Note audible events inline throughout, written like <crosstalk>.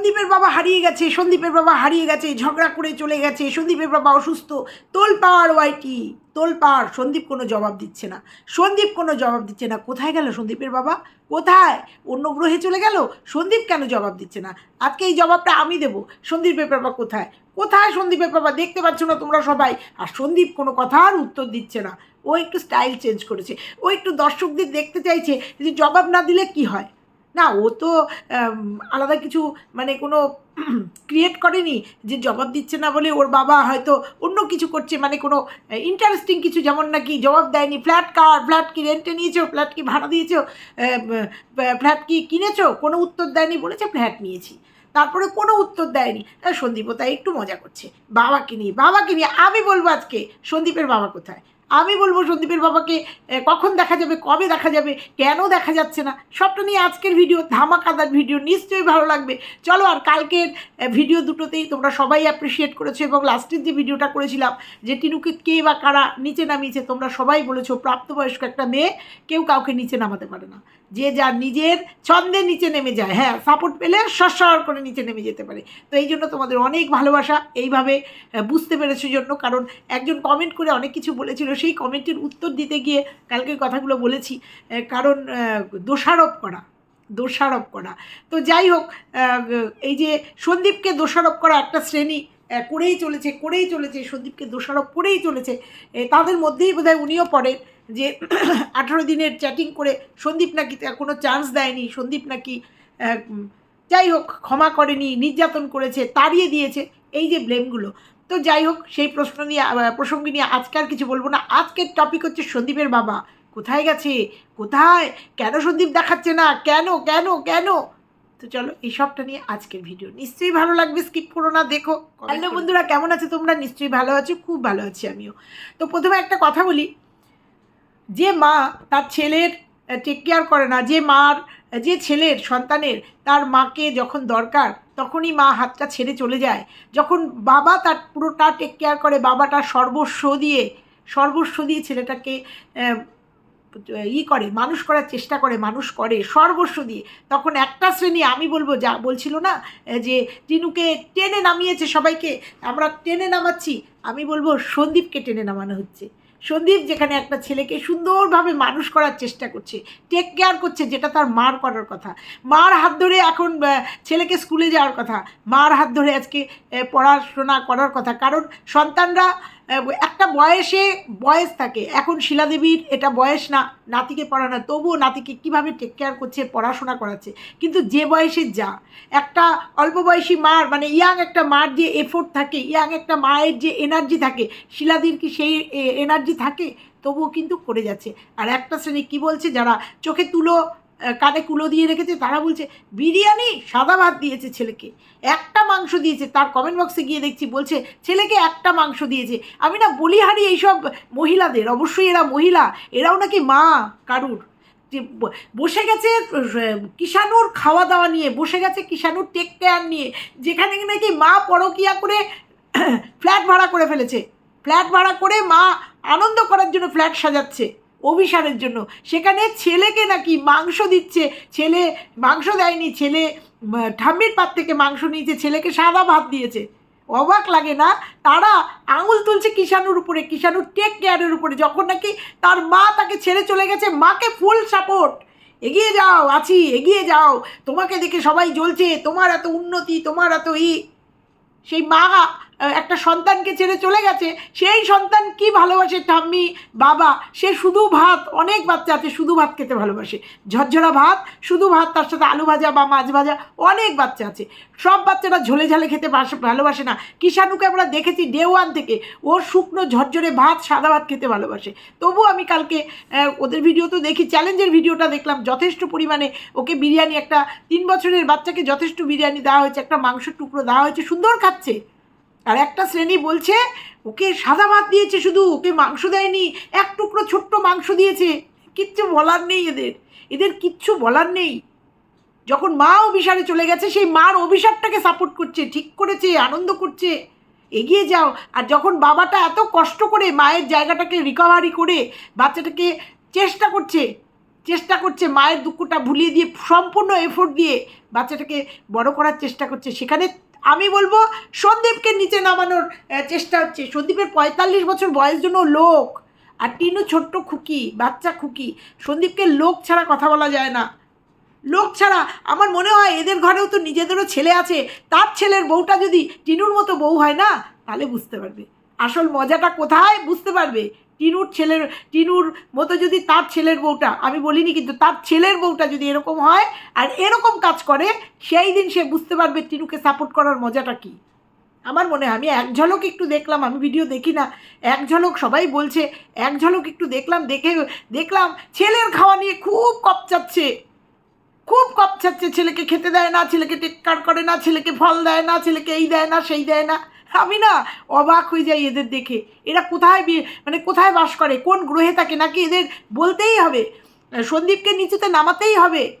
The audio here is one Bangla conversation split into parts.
সন্দীপের বাবা হারিয়ে গেছে, সন্দীপের বাবা হারিয়ে গেছে, ঝগড়া করে চলে গেছে, সন্দীপের বাবা অসুস্থ। তোল পাওয়ার ওয়াইটি তোল পাওয়ার সন্দীপ কোনো জবাব দিচ্ছে না। সন্দীপ কোনো জবাব দিচ্ছে না। কোথায় গেল সন্দীপের বাবা? কোথায়? অন্য গ্রহে চলে গেল? সন্দীপ কেন জবাব দিচ্ছে না? আজকে এই জবাবটা আমি দেবো। সন্দীপের বাবা কোথায়? কোথায় সন্দীপের বাবা? দেখতে পাচ্ছ না তোমরা সবাই। আর সন্দীপ কোনো কথার উত্তর দিচ্ছে না। ও একটু স্টাইল চেঞ্জ করেছে। ও একটু দর্শকদের দেখতে চাইছে যে জবাব না দিলে কি হয়? না, ও তো আলাদা কিছু মানে কোনো <clears throat> ক্রিয়েট করেনি যে জবাব দিচ্ছে না বলে ওর বাবা হয়তো অন্য কিছু করছে মানে কোনো ইন্টারেস্টিং কিছু যেমন নাকি জবাব দেয়নি ফ্ল্যাট কার ফ্ল্যাট কি রেন্টে নিয়েছো ফ্ল্যাট কি ভাড়া দিয়েছ ফ্ল্যাট কি কিনেছো, কোনো উত্তর দেয়নি বলেছে ফ্ল্যাট নিয়েছি। তারপরে কোনো উত্তর দেয়নি। সন্দীপও তাই একটু মজা করছে। বাবাকে নিয়ে বাবাকে নিয়ে আমি বলব আজকে, সন্দীপের বাবা কোথায়? আমি বলব সন্দীপের বাবাকে কখন দেখা যাবে, কবে দেখা যাবে, কেন দেখা যাচ্ছে না, সবটা নিয়ে আজকের ভিডিও, ধামাকাদার ভিডিও, নিশ্চয়ই ভালো লাগবে। চলো আর কালকের ভিডিও দুটোতেই তোমরা সবাই অ্যাপ্রিসিয়েট করেছ এবং লাস্টের যে ভিডিওটা করেছিলাম, যে টিনুকে কে বা কারা নিচে নামিয়েছে, তোমরা সবাই বলেছ প্রাপ্তবয়স্ক একটা মেয়ে, কেউ কাউকে নিচে নামাতে পারে না। যে যার নিজের ছন্দে নিচে নেমে যায় হ্যাঁ সাপোর্ট পেলে সর করে নিচে নেমে যেতে পারে। তো এই জন্য তোমাদের অনেক ভালোবাসা, এইভাবে বুঝতে পেরেছ জন্য, কারণ একজন কমেন্ট করে অনেক কিছু বলেছিল সেই কমেন্টের উত্তর দিতে গিয়ে কালকে কথাগুলো বলেছি কারণ দোষারোপ করা দোষারোপ করা। তো যাই হোক এই যে সন্দীপকে দোষারোপ করা একটা শ্রেণি করেই চলেছে করেই চলেছে, সন্দীপকে দোষারোপ করেই চলেছে তাদের মধ্যেই বোধহয় উনিও পড়েন যে <clears throat> আঠারো দিনের চ্যাটিং করে সন্দীপ নাকি কোনো চান্স দেয়নি, সন্দীপ নাকি যাই হোক, ক্ষমা করেনি, নির্যাতন করেছে, তাড়িয়ে দিয়েছে, এই যে ব্লেমগুলো। তো যাই হোক সেই প্রশ্ন নিয়ে প্রসঙ্গ নিয়ে আজকে আর কিছু বলব না। আজকের টপিক হচ্ছে সন্দীপের বাবা। কোথায় গেছে? কোথায়? কেন সন্দীপ দেখাচ্ছে না? কেন? কেন? কেন? তো চলো এই সবটা নিয়ে আজকের ভিডিও নিশ্চয়ই ভালো লাগবে স্কিপ করো না দেখো হ্যালো বন্ধুরা কেমন আছে তোমরা? নিশ্চয়ই ভালো আছো খুব ভালো আছি আমিও। তো প্রথমে একটা কথা বলি। যে মা তার ছেলের টেক কেয়ার করে না যে মার যে ছেলের সন্তানের তার মাকে যখন দরকার তখনই মা হাতটা ছেড়ে চলে যায়। যখন বাবা তার পুরোটা টেক কেয়ার করে, বাবাটা সর্বস্ব দিয়ে সর্বস্ব দিয়ে ছেলেটাকে ই করে, মানুষ করার চেষ্টা করে, মানুষ করে, সর্বস্ব দিয়ে। তখন একটা শ্রেণি, আমি বলব, যা বলছিল না যে টিনুকে টেনে নামিয়েছে সবাইকে, আমরা টেনে নামাচ্ছি, আমি বলব সন্দীপকে টেনে নামানো হচ্ছে। সন্দীপ যেখানে একটা ছেলেকে সুন্দরভাবে মানুষ করার চেষ্টা করছে টেক কেয়ার করছে, যেটা তার মার করার কথা। মার হাত ধরে এখন ছেলেকে স্কুলে যাওয়ার কথা। মার হাত ধরে আজকে পড়াশোনা করার কথা। কারণ সন্তানরা একটা বয়সে বয়স থাকে। এখন শিলাদেবীর এটা বয়স না, নাতিকে পড়ানো। তবুও নাতিকে কীভাবে টেক কেয়ার করছে, পড়াশোনা করাচ্ছে। কিন্তু যে বয়সে যা, একটা অল্প বয়সী মার মানে ইয়াং একটা মার যে এফোর্ট থাকে ইয়াং একটা মায়ের যে এনার্জি থাকে শিলাদির কি সেই এনার্জি থাকে? তবুও কিন্তু করে যাচ্ছে। আর একটা শ্রেণি কী বলছে? যারা চোখে তুলো কানে কুলো দিয়ে রেখেছে, তারা বলছে, বিরিয়ানি সাদা ভাত দিয়েছে ছেলেকে, একটা মাংস দিয়েছে। তার কমেন্ট বক্সে গিয়ে দেখছি, বলছে, ছেলেকে একটা মাংস দিয়েছে। আমি না বলিহারি এইসব মহিলাদের, অবশ্যই এরা মহিলা, এরাও নাকি মা, কারুর, যে বসে গেছে কিষাণুর খাওয়া দাওয়া নিয়ে, বসে গেছে কিষাণুর টেক কেয়ার নিয়ে, যেখানে নাকি মা পরকিয়া করে <clears throat> ফ্ল্যাট ভাড়া করে ফেলেছে ফ্ল্যাট ভাড়া করে মা আনন্দ করার জন্য ফ্ল্যাট সাজাচ্ছে। অভিসারের জন্য। সেখানে ছেলেকে নাকি মাংস দিচ্ছে। ছেলে মাংস দেয়নি। ছেলে ঠাম্মির পাত থেকে মাংস নিয়েছে। ছেলেকে সাদা ভাত দিয়েছে। অবাক লাগে না? তারা আঙুল তুলছে কিষাণুর উপরে, কিষাণুর টেক কেয়ারের উপরে, যখন নাকি তার মা তাকে ছেড়ে চলে গেছে। মাকে ফুল সাপোর্ট এগিয়ে যাও, আছি, এগিয়ে যাও। তোমাকে দেখে সবাই জ্বলছে। তোমার এত উন্নতি, তোমার এত ই। সেই মা একটা সন্তানকে ছেড়ে চলে গেছে, সেই সন্তান কি ভালোবাসে? ঠাম্মি, বাবা, সে শুধু ভাত, অনেক বাচ্চা আছে, শুধু ভাত খেতে ভালোবাসে। ঝরঝরা ভাত, শুধু ভাত, তার সাথে আলু ভাজা বা মাছ ভাজা, অনেক বাচ্চা আছে। সব বাচ্চারা ঝোলে ঝালে খেতে বাস- ভালোবাসে না। কিষাণুকে আমরা দেখেছি ডে ওয়ান থেকে, ও শুকনো ঝরঝরে ভাত, সাদা ভাত খেতে ভালোবাসে। তবু আমি কালকে ওদের ভিডিও তো দেখি চ্যালেঞ্জের ভিডিওটা দেখলাম, যথেষ্ট পরিমাণে ওকে বিরিয়ানি একটা তিন বছরের বাচ্চাকে যথেষ্ট বিরিয়ানি দেওয়া হয়েছে, একটা মাংসের টুকরো দেওয়া হয়েছে, সুন্দর খাচ্ছে। আর একটা শ্রেণি বলছে, ওকে সাদা ভাত দিয়েছে শুধু, ওকে মাংস দেয়নি, এক টুকরো ছোট্ট মাংস দিয়েছে। কিচ্ছু বলার নেই এদের এদের কিচ্ছু বলার নেই। যখন মা অভিসারে চলে গেছে, সেই মার অভিশাপটাকে সাপোর্ট করছে, ঠিক করেছে, আনন্দ করছে। এগিয়ে যাও। আর যখন বাবাটা এত কষ্ট করে মায়ের জায়গাটাকে রিকভারি করে, বাচ্চাটাকে চেষ্টা করছে চেষ্টা করছে মায়ের দুঃখটা ভুলিয়ে দিয়ে, সম্পূর্ণ এফোর্ট দিয়ে বাচ্চাটাকে বড় করার চেষ্টা করছে, সেখানে আমি বলব, সন্দীপকে নিচে নামানোর চেষ্টা হচ্ছে। সন্দীপের পঁয়তাল্লিশ বছর বয়স জন্য লোক। আর টিনু ছোট্ট খুকি, বাচ্চা খুকি। সন্দীপকে লোক ছাড়া কথা বলা যায় না। লোক ছাড়া আমার মনে হয় এদের ঘরেও তো নিজেদেরও ছেলে আছে। তার ছেলের বউটা যদি টিনুর মতো বউ হয় না, তাহলে বুঝতে পারবে। আসল মজাটা কোথায়? বুঝতে পারবে। টিনুর ছেলের, টিনুর মতো যদি তার ছেলের বউটা, আমি বলিনি কিন্তু তার ছেলের বউটা যদি এরকম হয় আর এরকম কাজ করে, সেই দিন সে বুঝতে পারবে টিনুকে সাপোর্ট করার মজাটা কী। আমার মনে হয়, আমি এক ঝলক একটু দেখলাম, আমি ভিডিও দেখি না, এক ঝলক সবাই বলছে, এক ঝলক একটু দেখলাম, দেখে, দেখলাম ছেলের খাওয়া নিয়ে খুব কপচাচ্ছে। খুব কপচাচ্ছে, ছেলেকে খেতে দেয় না, ছেলেকে টেক্কার করে না, ছেলেকে ফল দেয় না, ছেলেকে এই দেয় না, সেই দেয় না। আমি না অবাক হয়ে যাই এদের দেখে। এরা কোথায় মানে কোথায় বাস করে? কোন গ্রহে থাকে? নাকি এদের বলতেই হবে? সন্দীপকে নিচেতে নামাতেই হবে।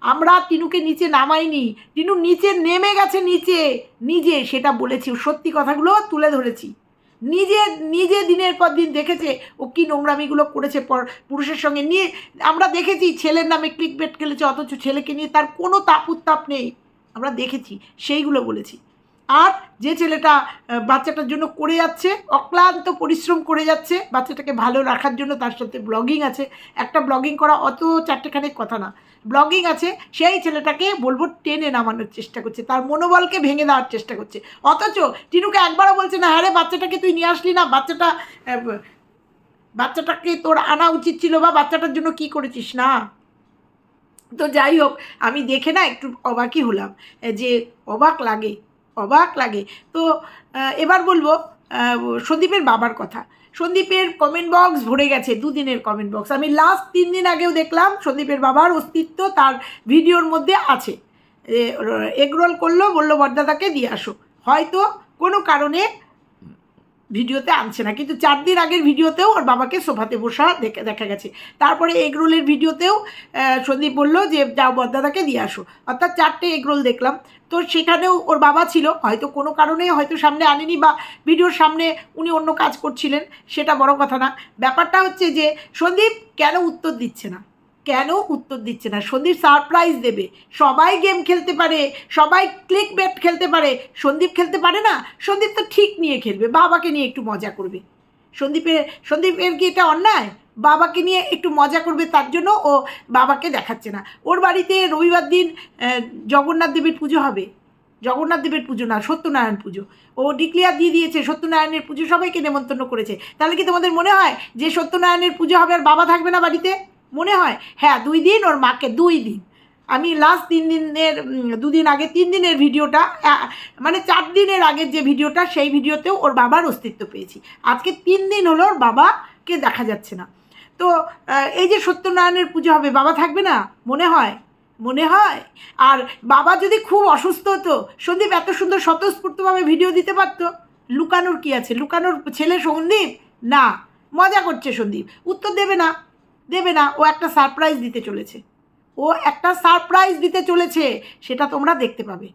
আমরা টিনুকে নিচে নামাইনি। টিনু নিচে নেমে গেছে নিচে। নিজে সেটা বলেছি, সত্যি কথাগুলো তুলে ধরেছি। নিজে নিজে দিনের পর দিন দেখেছে ও কী নোংরামিগুলো করেছে পর পুরুষের সঙ্গে। নিয়ে আমরা দেখেছি ছেলের নামে ক্লিক বেট খেলেছে, অথচ ছেলেকে নিয়ে তার কোনো তাপ উত্তাপ নেই। আমরা দেখেছি, সেইগুলো বলেছি। আর যে ছেলেটা বাচ্চাটার জন্য করে যাচ্ছে, অক্লান্ত পরিশ্রম করে যাচ্ছে, বাচ্চাটাকে ভালো রাখার জন্য তার সাথে ব্লগিং আছে। একটা ব্লগিং করা অত চারটেখানেক কথা না। ব্লগিং আছে, সেই ছেলেটাকে বলব টেনে নামানোর চেষ্টা করছে, তার মনোবলকে ভেঙে দেওয়ার চেষ্টা করছে। অথচ টিনুকে একবারও বলছে না হ্যাঁ বাচ্চাটাকে তুই নিয়ে আসলি না, বাচ্চাটা বাচ্চাটাকে তোর আনা উচিত ছিল বা বাচ্চাটার জন্য কি করেছিস না? তো যাই হোক, আমি দেখে না একটু অবাকই হলাম, যে অবাক লাগে অবাক লাগে। তো এবার বলব সন্দীপের বাবার কথা। সন্দীপের কমেন্ট বক্স ভরে গেছে, দুদিনের কমেন্ট বক্স আমি লাস্ট তিন দিন আগেও দেখলাম সন্দীপের বাবার অস্তিত্ব তার ভিডিওর মধ্যে আছে। এগরোল করল, বলল, বরদাদাকে দিয়ে আসো। হয়তো কোনো কারণে ভিডিওতে আনছে না, কিন্তু চার দিন আগের ভিডিওতেও ওর বাবাকে সোফাতে বসা দেখে দেখা গেছে। তারপরে এগরোলের ভিডিওতেও সন্দীপ বলল যে, যাও বরদাদাকে দিয়ে আসো। অর্থাৎ চারটে এগরোল দেখলাম। তো সেখানেও ওর বাবা ছিল, হয়তো কোনো কারণে হয়তো সামনে আনেনি বা ভিডিওর সামনে উনি অন্য কাজ করছিলেন, সেটা বড় কথা না। ব্যাপারটা হচ্ছে যে, সন্দীপ কেন উত্তর দিচ্ছে না? কেন উত্তর দিচ্ছে না? সন্দীপ সারপ্রাইজ দেবে। সবাই গেম খেলতে পারে, সবাই ক্লিক ব্যাট খেলতে পারে। সন্দীপ খেলতে পারে না? সন্দীপ তো ঠিক নিয়ে খেলবে, বাবাকে নিয়ে একটু মজা করবে। সন্দীপের সন্দীপের কি এটা অন্যায়? বাবাকে নিয়ে একটু মজা করবে তার জন্য ও বাবাকে দেখাচ্ছে না। ওর বাড়িতে রবিবার দিন জগন্নাথ দেবের পুজো হবে। জগন্নাথ দেবের পুজো না, সত্যনারায়ণ পুজো। ও ডিক্লিয়ার দিয়ে দিয়েছে, সত্যনারায়ণের পুজো সবাইকে নেমন্তন্ন করেছে। তাহলে কি তোমাদের মনে হয় যে সত্যনারায়ণের পুজো হবে আর বাবা থাকবে না বাড়িতে? মনে হয় হ্যাঁ দুই দিন ওর মাকে, দুই দিন। আমি লাস্ট তিন দিনের দুদিন আগে, তিন দিনের ভিডিওটা মানে চার দিনের আগের যে ভিডিওটা, সেই ভিডিওতেও ওর বাবার অস্তিত্ব পেয়েছি। আজকে তিন দিন হলো ওর বাবাকে দেখা যাচ্ছে না। তো এই যে সত্যনারায়ণের পুজো হবে, বাবা থাকবে না? মনে হয় মনে হয়। আর বাবা যদি খুব অসুস্থ হতো, সন্দীপ এত সুন্দর স্বতঃস্ফূর্তভাবে ভিডিও দিতে পারতো। লুকানোর কি আছে? লুকানোর ছেলে সন্দীপ? না, মজা করছে সন্দীপ। উত্তর দেবে না। দেবে না, ও একটা সারপ্রাইজ দিতে চলেছে। ও একটা সারপ্রাইজ দিতে চলেছে, সেটা তোমরা দেখতে পাবে।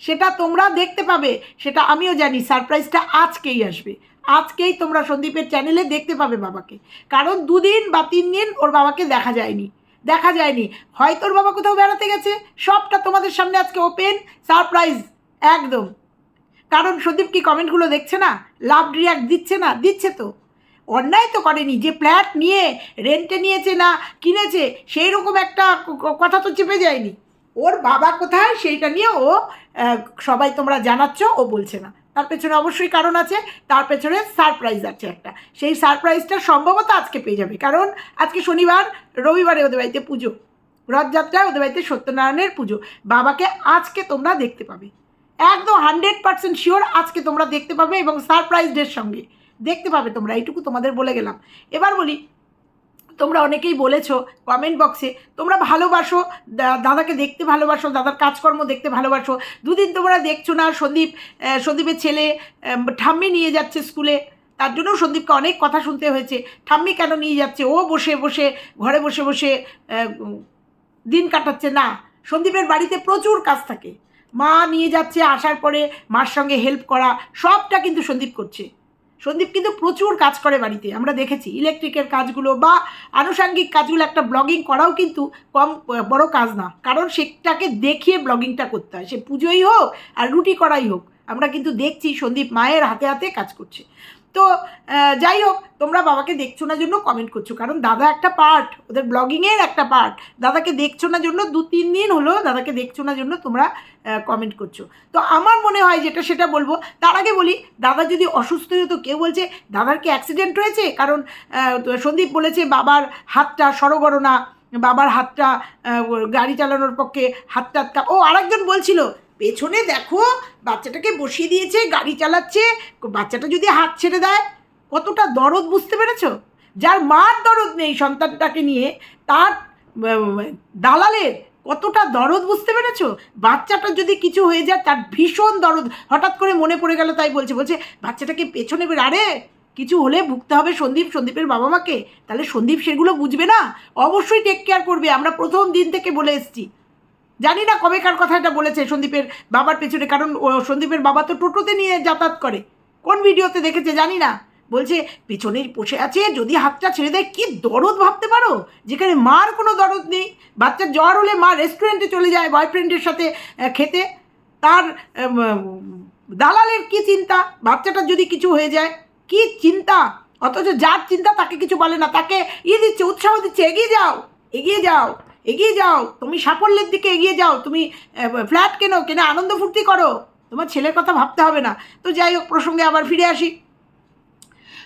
সেটা তোমরা দেখতে পাবে, সেটা আমিও জানি সারপ্রাইজটা আজকেই আসবে। আজকেই তোমরা সন্দীপের চ্যানেলে দেখতে পাবে বাবাকে। কারণ দুদিন বা তিন দিন ওর বাবাকে দেখা যায়নি। দেখা যায়নি। হয়তো ওর বাবা কোথাও বেড়াতে গেছে, সবটা তোমাদের সামনে আজকে ওপেন সারপ্রাইজ একদম। কারণ সন্দীপ কি কমেন্টগুলো দেখছে না? লাভ রিয়াক্ট দিচ্ছে না? দিচ্ছে তো। অন্যায় তো করেনি। যে ফ্ল্যাট নিয়ে রেন্টে নিয়েছে না কিনেছে সেই রকম একটা কথা তো চেপে যায়নি। ওর বাবা কোথায় সেইটা নিয়ে ও সবাই তোমরা জানাচ্ছ, ও বলছে না। তার পেছনে অবশ্যই কারণ আছে, তার পেছনে সারপ্রাইজ আছে একটা। সেই সারপ্রাইজটা সম্ভবত আজকে পেয়ে যাবে। কারণ আজকে শনিবার, রবিবারে ওদের বাড়িতে পুজো। রথযাত্রায় ওদের বাড়িতে সত্যনারায়ণের পুজো। বাবাকে আজকে তোমরা দেখতে পাবে। একদম হান্ড্রেড পার্সেন্ট শিওর আজকে তোমরা দেখতে পাবে এবং সারপ্রাইজদের সঙ্গে। দেখতে পাবে তোমরা, এইটুকু তোমাদের বলে গেলাম। এবার বলি, তোমরা অনেকেই বলেছ কমেন্ট বক্সে তোমরা ভালোবাসো দাদাকে দেখতে ভালোবাসো, দাদার কাজকর্ম দেখতে ভালোবাসো। দুদিন তোমরা দেখছ না সন্দীপ সন্দীপের ছেলে ঠাম্মি নিয়ে যাচ্ছে স্কুলে তার জন্যও সন্দীপকে অনেক কথা শুনতে হয়েছে। ঠাম্মি কেন নিয়ে যাচ্ছে? ও বসে বসে, ঘরে বসে বসে দিন কাটাচ্ছে। না, সন্দীপের বাড়িতে প্রচুর কাজ থাকে। মা নিয়ে যাচ্ছে, আসার পরে মার সঙ্গে হেল্প করা, সবটা কিন্তু সন্দীপ করছে। সন্দীপ কিন্তু প্রচুর কাজ করে বাড়িতে, আমরা দেখেছি। ইলেকট্রিকের কাজগুলো বা আনুষাঙ্গিক কাজগুলো একটা ব্লগিং করাও কিন্তু কম, বড় কাজ না। কারণ সেটাকে দেখিয়ে ব্লগিংটা করতে হয়। সে পুজোই হোক আর রুটি করাই হোক, আমরা কিন্তু দেখছি সন্দীপ মায়ের হাতে হাতে কাজ করছে। তো যাই হোক, তোমরা বাবাকে দেখছ না জন্য কমেন্ট করছ। কারণ দাদা একটা পার্ট ওদের ব্লগিংয়ের একটা পার্ট দাদাকে দেখছ না জন্য দু তিন দিন হলো দাদাকে দেখছ না জন্য তোমরা কমেন্ট করছ। তো আমার মনে হয় যেটা সেটা বলব, তার আগে বলি, দাদা যদি অসুস্থ হতো কেউ বলছে, দাদার কি অ্যাক্সিডেন্ট হয়েছে? কারণ সন্দীপ বলেছে, বাবার হাতটা সরগর না বাবার হাতটা গাড়ি চালানোর পক্ষে হাতটা ও আরেকজন বলছিল পেছনে দেখো বাচ্চাটাকে বসিয়ে দিয়েছে, গাড়ি চালাচ্ছে, বাচ্চাটা যদি হাত ছেড়ে দেয়, কতটা দরদ বুঝতে পেরেছ? যার মার দরদ নেই সন্তানটাকে নিয়ে, তার দালালের কতটা দরদ বুঝতে পেরেছ? বাচ্চাটা যদি কিছু হয়ে যায়, তার ভীষণ দরদ। হঠাৎ করে মনে পড়ে গেল, তাই বলছে বলছে, বাচ্চাটাকে পেছনে বের আরে, কিছু হলে ভুগতে হবে সন্দীপ, সন্দীপের বাবা মাকে তাহলে সন্দীপ সেগুলো বুঝবে না? অবশ্যই টেক কেয়ার করবে। আমরা প্রথম দিন থেকে বলে এসেছি। জানি না কবেকার কথা এটা বলেছে সন্দীপের বাবার পেছনে, কারণ সন্দীপের বাবা তো টোটোতে নিয়ে যাতায়াত করে। কোন ভিডিওতে দেখেছে জানি না। বলছে পেছনে বসে আছে, যদি হাতটা ছেড়ে দেয়, কি দরদ ভাবতে পারো? যেখানে মার কোনো দরদ নেই। বাচ্চার জ্বর হলে মা রেস্টুরেন্টে চলে যায় বয়ফ্রেন্ডের সাথে খেতে। তার দালালের কি চিন্তা? বাচ্চাটার যদি কিছু হয়ে যায়, কি চিন্তা? অথচ যার চিন্তা তাকে কিছু বলে না। তাকে ইয়ে দিচ্ছে, উৎসাহ দিচ্ছে, এগিয়ে যাও এগিয়ে যাও। এগিয়ে যাও, তুমি সাফল্যের দিকে এগিয়ে যাও, তুমি ফ্ল্যাট কেনো, কেনে আনন্দ ফুর্তি করো। তোমার ছেলের কথা ভাবতে হবে না। তো যাই হোক, প্রসঙ্গে আবার ফিরে আসি।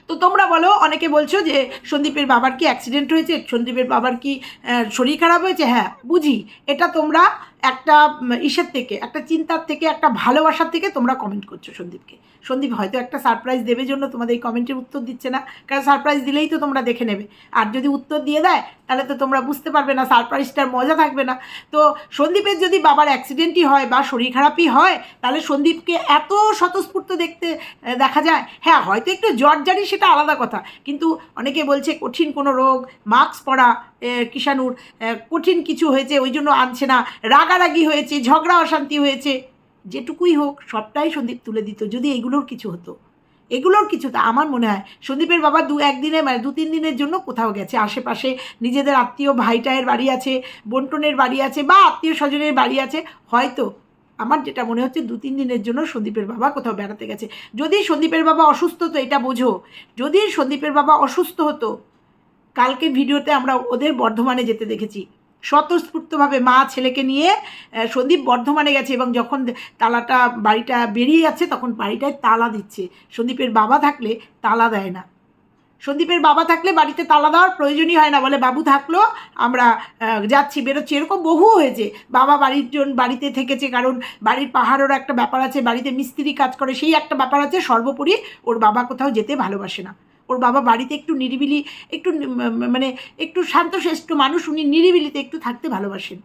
তো তোমরা বলো, অনেকে বলছো যে সন্দীপের বাবার কি অ্যাক্সিডেন্ট হয়েছে? সন্দীপের বাবার কি শরীর খারাপ হয়েছে? হ্যাঁ বুঝি। এটা তোমরা একটা ইসের থেকে, একটা চিন্তার থেকে, একটা ভালোবাসার থেকে তোমরা কমেন্ট করছ সন্দীপকে। সন্দীপ হয়তো একটা সারপ্রাইজ দেবে জন্য তোমাদের এই কমেন্টের উত্তর দিচ্ছে না, কারণ সারপ্রাইজ দিলেই তো তোমরা দেখে নেবে। আর যদি উত্তর দিয়ে দেয়, তাহলে তো তোমরা বুঝতে পারবে না সারপ্রাইজটার মজা থাকবে না। তো সন্দীপের যদি বাবার অ্যাক্সিডেন্টই হয় বা শরীর খারাপই হয়, তাহলে সন্দীপকে এত স্বতঃস্ফূর্ত দেখতে দেখা যায়। হ্যাঁ হয়তো একটু জ্বর জারি সেটা আলাদা কথা, কিন্তু অনেকে বলছে কঠিন কোনো রোগ মাস্ক পরা কিষাণুর কঠিন কিছু হয়েছে, ওই জন্য আনছে না। রাগারাগি হয়েছে, ঝগড়া অশান্তি হয়েছে, যেটুকুই হোক সবটাই সন্দীপ তুলে দিত, যদি এগুলোর কিছু হতো। এগুলোর কিছু তা আমার মনে হয়, সন্দীপের বাবা দু একদিনে মানে দু তিন দিনের জন্য কোথাও গেছে। আশেপাশে নিজেদের আত্মীয় ভাইটায়ের বাড়ি আছে, বন্টনের বাড়ি আছে, বা আত্মীয় স্বজনের বাড়ি আছে, হয়তো আমার যেটা মনে হচ্ছে দু তিন দিনের জন্য সন্দীপের বাবা কোথাও বেড়াতে গেছে। যদি সন্দীপের বাবা অসুস্থ, তো এটা বোঝো। যদি সন্দীপের বাবা অসুস্থ হতো, কালকে ভিডিওতে আমরা ওদের বর্ধমানে যেতে দেখেছি। স্বতঃস্ফূর্তভাবে মা ছেলেকে নিয়ে সন্দীপ বর্ধমানে গেছে এবং যখন তালাটা, বাড়িটা বেরিয়ে যাচ্ছে তখন বাড়িটায় তালা দিচ্ছে। সন্দীপের বাবা থাকলে তালা দেয় না। সন্দীপের বাবা থাকলে বাড়িতে তালা দেওয়ার প্রয়োজনই হয় না। বলে, বাবু থাকল, আমরা যাচ্ছি, বেরোচ্ছি। এরকম বহু হয়েছে। বাবা বাড়ির জন, বাড়িতে থেকেছে, কারণ বাড়ির পাহাড়েরও একটা ব্যাপার আছে। বাড়িতে মিস্ত্রি কাজ করে, সেই একটা ব্যাপার আছে। সর্বোপরি ওর বাবা কোথাও যেতে ভালোবাসে না। ওর বাবা বাড়িতে একটু নিরিবিলি, একটু মানে একটু শান্তশিষ্ট মানুষ, উনি নিরিবিলিতে একটু থাকতে ভালোবাসেন।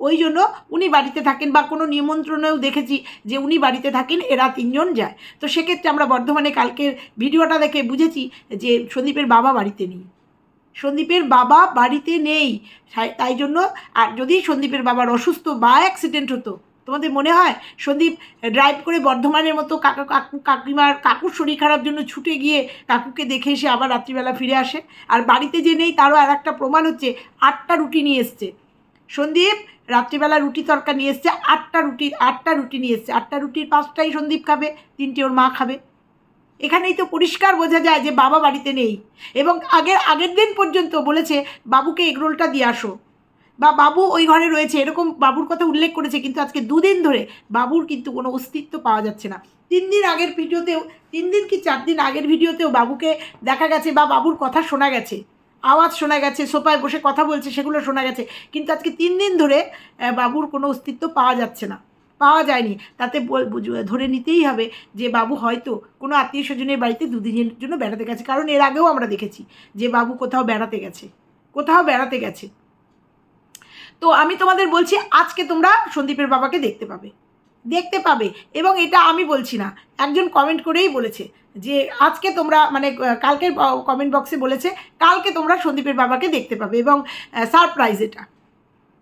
ওই জন্য উনি বাড়িতে থাকেন বা কোনো নিমন্ত্রণেও দেখেছি যে উনি বাড়িতে থাকেন, এরা তিনজন যায়। তো সেক্ষেত্রে আমরা বর্ধমানে কালকের ভিডিওটা দেখে বুঝেছি যে সন্দীপের বাবা বাড়িতে নেই। সন্দীপের বাবা বাড়িতে নেই, তাই জন্য, আর যদি সন্দীপের বাবার অসুস্থ বা অ্যাক্সিডেন্ট হতো তোমাদের মনে হয় সন্দীপ ড্রাইভ করে বর্ধমানের মতো কাকা, কাকু, কাকিমার, কাকুর শরীর খারাপ জন্য ছুটে গিয়ে কাকুকে দেখে এসে আবার রাত্রিবেলা ফিরে আসে? আর বাড়িতে যে নেই, তারও আর একটা প্রমাণ হচ্ছে, আটটা রুটি নিয়ে এসছে। সন্দীপ রাত্রিবেলা রুটি তরকা নিয়ে এসছে, আটটা রুটি আটটা রুটি নিয়ে এসছে। আটটা রুটির পাঁচটাই সন্দীপ খাবে, তিনটে ওর মা খাবে। এখানেই তো পরিষ্কার বোঝা যায় যে বাবা বাড়িতে নেই। এবং আগের আগের দিন পর্যন্ত বলেছে, বাবুকে এগরোলটা দিয়ে আসো। বা বাবু ওই ঘরে রয়েছে, এরকম বাবুর কথা উল্লেখ করেছে, কিন্তু আজকে দুদিন ধরে বাবুর কিন্তু কোনো অস্তিত্ব পাওয়া যাচ্ছে না। তিন দিন আগের ভিডিওতেও, তিন দিন কি চার দিন আগের ভিডিওতেও বাবুকে দেখা গেছে বা বাবুর কথা শোনা গেছে। আওয়াজ শোনা গেছে, সোফায় বসে কথা বলছে, সেগুলো শোনা গেছে। কিন্তু আজকে তিন দিন ধরে বাবুর কোনো অস্তিত্ব পাওয়া যাচ্ছে না। পাওয়া যায়নি। তাতে ধরে নিতেই হবে যে বাবু হয়তো কোনো আত্মীয় স্বজনের বাড়িতে দুদিনের জন্য বেড়াতে গেছে। কারণ এর আগেও আমরা দেখেছি যে বাবু কোথাও বেড়াতে গেছে। কোথাও বেড়াতে গেছে। তো আমি তোমাদের বলছি, আজকে তোমরা সন্দীপের বাবাকে দেখতে পাবে। দেখতে পাবে। এবং এটা আমি বলছি না, একজন কমেন্ট করেই বলেছে যে, আজকে তোমরা মানে কালকের কমেন্ট বক্সে বলেছে, কালকে তোমরা সন্দীপের বাবাকে দেখতে পাবে এবং সারপ্রাইজ এটা।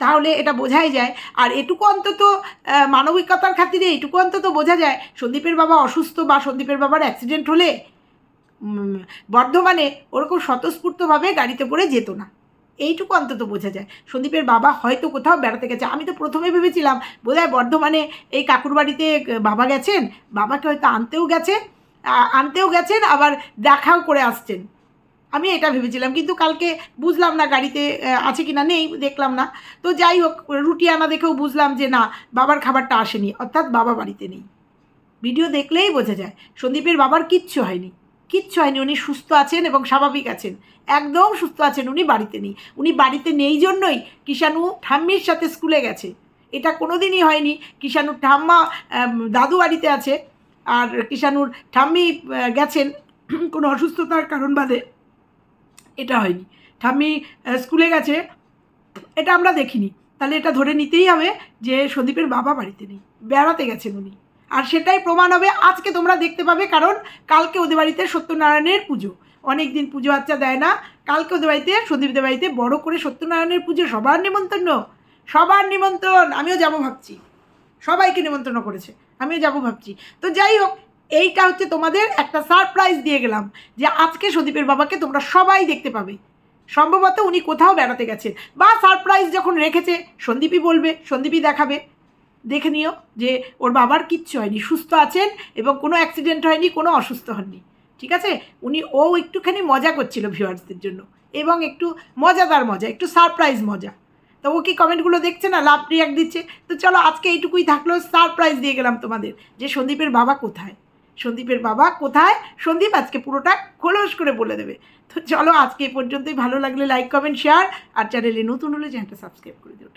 তাহলে এটা বোঝাই যায়। আর এটুকু অন্তত মানবিকতার খাতিরে এটুকু অন্তত বোঝা যায়, সন্দীপের বাবা অসুস্থ বা সন্দীপের বাবার অ্যাক্সিডেন্ট হলে বর্ধমানে ওরকম স্বতঃস্ফূর্তভাবে গাড়িতে করে যেত না। এইটুকু অন্তত বোঝা যায়। সন্দীপের বাবা হয়তো কোথাও বেড়াতে গেছে। আমি তো প্রথমে ভেবেছিলাম, বোধহয় বর্ধমানে এই কাকুর বাড়িতে বাবা গেছেন, বাবাকে হয়তো আনতেও গেছে আনতেও গেছেন, আবার দেখাও করে আসছেন। আমি এটা ভেবেছিলাম, কিন্তু কালকে বুঝলাম না গাড়িতে আছে কি না নেই, দেখলাম না। তো যাই হোক, রুটি আনা দেখেও বুঝলাম যে না, বাবার খাবারটা আসেনি, অর্থাৎ বাবা বাড়িতে নেই। ভিডিও দেখলেই বোঝা যায়, সন্দীপের বাবার কিচ্ছু হয়নি। কিচ্ছু হয়নি, উনি সুস্থ আছেন এবং স্বাভাবিক আছেন। একদম সুস্থ আছেন উনি বাড়িতে নেই। উনি বাড়িতে নেই জন্যই কিষাণু ঠাম্মির সাথে স্কুলে গেছে। এটা কোনো দিনই হয়নি। কিষাণুর ঠাম্মা দাদু বাড়িতে আছে আর কিষাণুর ঠাম্মি গেছেন। <clears throat> কোনো অসুস্থতার কারণ বাদে এটা হয়নি। ঠাম্মি স্কুলে গেছে। এটা আমরা দেখিনি। তাহলে এটা ধরে নিতেই হবে যে সন্দীপের বাবা বাড়িতে নেই। বেড়াতে গেছেন উনি। আর সেটাই প্রমাণ হবে। আজকে তোমরা দেখতে পাবে, কারণ কালকে ওদের বাড়িতে সত্যনারায়ণের পুজো। অনেক দিন পুজো আচ্চা দেয় না। কালকে ওদের বাড়িতে সন্দীপদের বাড়িতে বড় করে সত্যনারায়ণের পুজো সবার নিমন্ত্রণ। সবার নিমন্ত্রণ। আমিও যাব ভাবছি। সবাইকে নিমন্ত্রণ করেছে। আমিও যাব ভাবছি। তো যাই হোক, এইটা হচ্ছে তোমাদের একটা সারপ্রাইজ দিয়ে গেলাম যে আজকে সন্দীপের বাবাকে তোমরা সবাই দেখতে পাবে। সম্ভবত উনি কোথাও বেড়াতে গেছেন। বা সারপ্রাইজ যখন রেখেছে, সন্দীপই বলবে, সন্দীপই দেখাবে। দেখে নিও যে ওর বাবার কিচ্ছু হয়নি, সুস্থ আছেন এবং কোনো অ্যাক্সিডেন্ট হয়নি, কোনো অসুস্থ হননি, ঠিক আছে? উনি, ও একটুখানি মজা করছিল ভিউয়ার্সদের জন্য এবং একটু মজাদার মজা, একটু সারপ্রাইজ মজা। তো ও কি কমেন্টগুলো দেখছে না? লাভ রিয়াক্ট দিচ্ছে। তো চলো আজকে এইটুকুই থাকল সারপ্রাইজ দিয়ে গেলাম তোমাদের যে সন্দীপের বাবা কোথায়? সন্দীপের বাবা কোথায়? সন্দীপ আজকে পুরোটা খোলস করে বলে দেবে। তো চলো আজকে পর্যন্তই। ভালো লাগলে লাইক কমেন্ট শেয়ার আর চ্যানেলে নতুন হলে চ্যানেলটা সাবস্ক্রাইব করে দিও